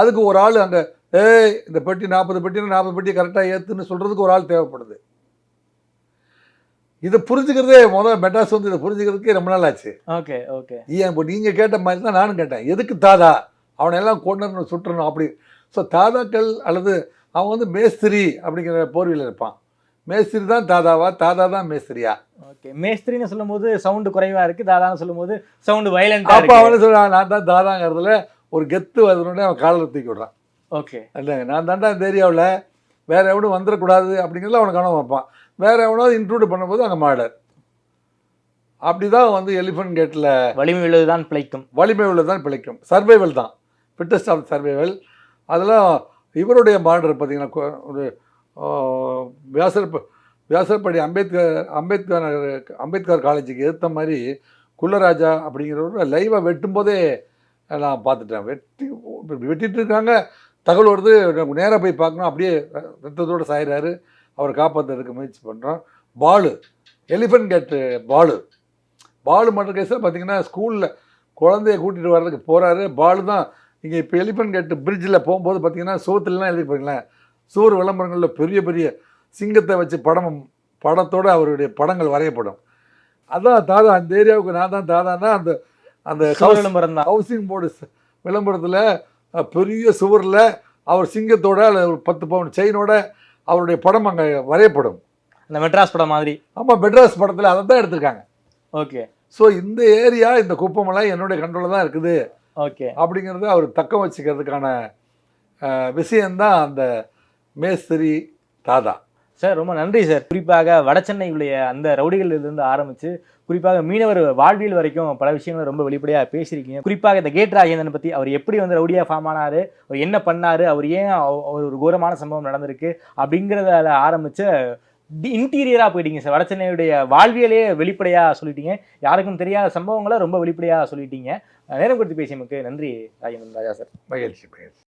அதுக்கு ஒரு ஆள் அங்கே ஏய் இந்த பெட்டி நாற்பது பெட்டினா நாற்பது பெட்டி கரெக்டாக ஏற்றுன்னு சொல்கிறதுக்கு ஒரு ஆள் தேவைப்படுது. இதை புரிஞ்சுக்கிறதே முதல்ல மெட்ராஸ் வந்து இதை புரிஞ்சுக்கிறதுக்கே ரொம்ப நாள் ஆச்சு. Okay okay. ஏன் இப்போ நீங்கள் கேட்ட மாதிரி தான் நானும் கேட்டேன். எதுக்கு தாதா? அவனை எல்லாம் கொண்டு சுற்றணும் அப்படி ஸோ தாதாக்கள் அல்லது அவன் வந்து மேஸ்திரி அப்படிங்கிற போர்வையில் இருப்பான். மேஸ்திரி தான் தாதாவா? தாதா தான் மேஸ்திரியா? ஓகே மேஸ்திரின்னு சொல்லும்போது சவுண்டு குறைவா இருக்கு. தாதான்னு சொல்லும்போது சவுண்டு வயலண்டா அப்போ அவனே சொல்கிறான் நான் தான் தாதாங்கிறதுல ஒரு கெத்து வருதுன்னு அவன் காலில் தூக்கி விடுறான். ஓகே இல்லைங்க நான் தாண்டா இந்த ஏரியாவில் வேறு எவனும் வந்துடக்கூடாது அப்படிங்கிறதுல அவனை கவனம் வைப்பான். வேறு எவனாவது இன்க்ளூட் பண்ணும்போது அங்கே மாடர் அப்படி தான் வந்து எலிஃபென்ட் கேட்டில் வலிமை உள்ளதுதான் பிழைக்கும். வலிமை உள்ளதான் பிழைக்கும். சர்வைவல் தான். ஃபிட்டஸ்ட் ஆஃப் சர்வைவல் அதெல்லாம் இவருடைய மாடர் பார்த்தீங்கன்னா ஒரு வியாசர் வியாசர்படி அம்பேத்கர் அம்பேத்கர் நகர் அம்பேத்கர் காலேஜுக்கு ஏற்ற மாதிரி குள்ளராஜா அப்படிங்கிறவர் லைவாக வெட்டும்போதே நான் பார்த்துட்டேன். வெட்டி வெட்டிட்டு இருக்காங்க. தகவல் வருது. நேராக போய் பார்க்கணும். அப்படியே ரத்தத்தோடு சாயிறாரு. அவரை காப்பாற்றுறதுக்கு முயற்சி பண்ணுறோம் பாலு எலிஃபென்ட் கேட்டு பாலு. பாலு மர்டர் கேஸில் பார்த்தீங்கன்னா ஸ்கூலில் குழந்தைய கூட்டிகிட்டு வர்றதுக்கு போகிறாரு பாலு தான் இங்கே இப்போ எலிஃபென்ட் கேட்டு பிரிட்ஜில் போகும்போது பார்த்தீங்கன்னா சுவத்துலலாம் எழுதி பாருங்களேன். சுவர் விளம்பரங்களில் பெரிய பெரிய சிங்கத்தை வச்சு படம் படத்தோடு அவருடைய படங்கள் வரையப்படும். அதான் தாதா அந்த ஏரியாவுக்கு நான் தான் தாதான்னா அந்த அந்த விளம்பரம் தான். ஹவுசிங் போர்டு விளம்பரத்தில் பெரிய சுவரில் அவர் சிங்கத்தோட ஒரு பத்து பவுன் செயினோட அவருடைய படம் அங்கே வரையப்படும். அந்த மெட்ராஸ் படம் மாதிரி. ஆமாம் மெட்ராஸ் படத்தில் அதை தான் எடுத்திருக்காங்க. ஓகே. ஸோ இந்த ஏரியா இந்த குப்பமெல்லாம் என்னுடைய கண்ட்ரோலில் தான் இருக்குது. ஓகே. அப்படிங்கிறத அவர் தக்க வச்சுக்கிறதுக்கான அஹ், விஷயம்தான் அந்த மேஸ்திரி தாதா. சார் ரொம்ப நன்றி சார். குறிப்பாக வடசென்னையுடைய அந்த ரவுடிகளிலிருந்து ஆரம்பிச்சு குறிப்பாக மீனவர் வாழ்வியல் வரைக்கும் பல விஷயங்களை ரொம்ப வெளிப்படையாக பேசியிருக்கீங்க. குறிப்பாக இந்த கேட் ராஜேந்திரன் பற்றி அவர் எப்படி வந்து ரவுடியாக ஃபார்ம் ஆனாரு அவர் என்ன பண்ணாரு அவர் ஏன் ஒரு கோரமான சம்பவம் நடந்திருக்கு அப்படிங்கிறத ஆரம்பிச்சு இன்டீரியராக போயிட்டீங்க சார். வடசென்னையுடைய வாழ்வியலே வெளிப்படையாக சொல்லிட்டீங்க. யாருக்கும் தெரியாத சம்பவங்களை ரொம்ப வெளிப்படையாக சொல்லிட்டீங்க. நேரம் கொடுத்து பேசியமுக்கு நன்றி ராஜேந்திரன் ராஜா சார். மகிழ்ச்சி மகிழ்ச்சி.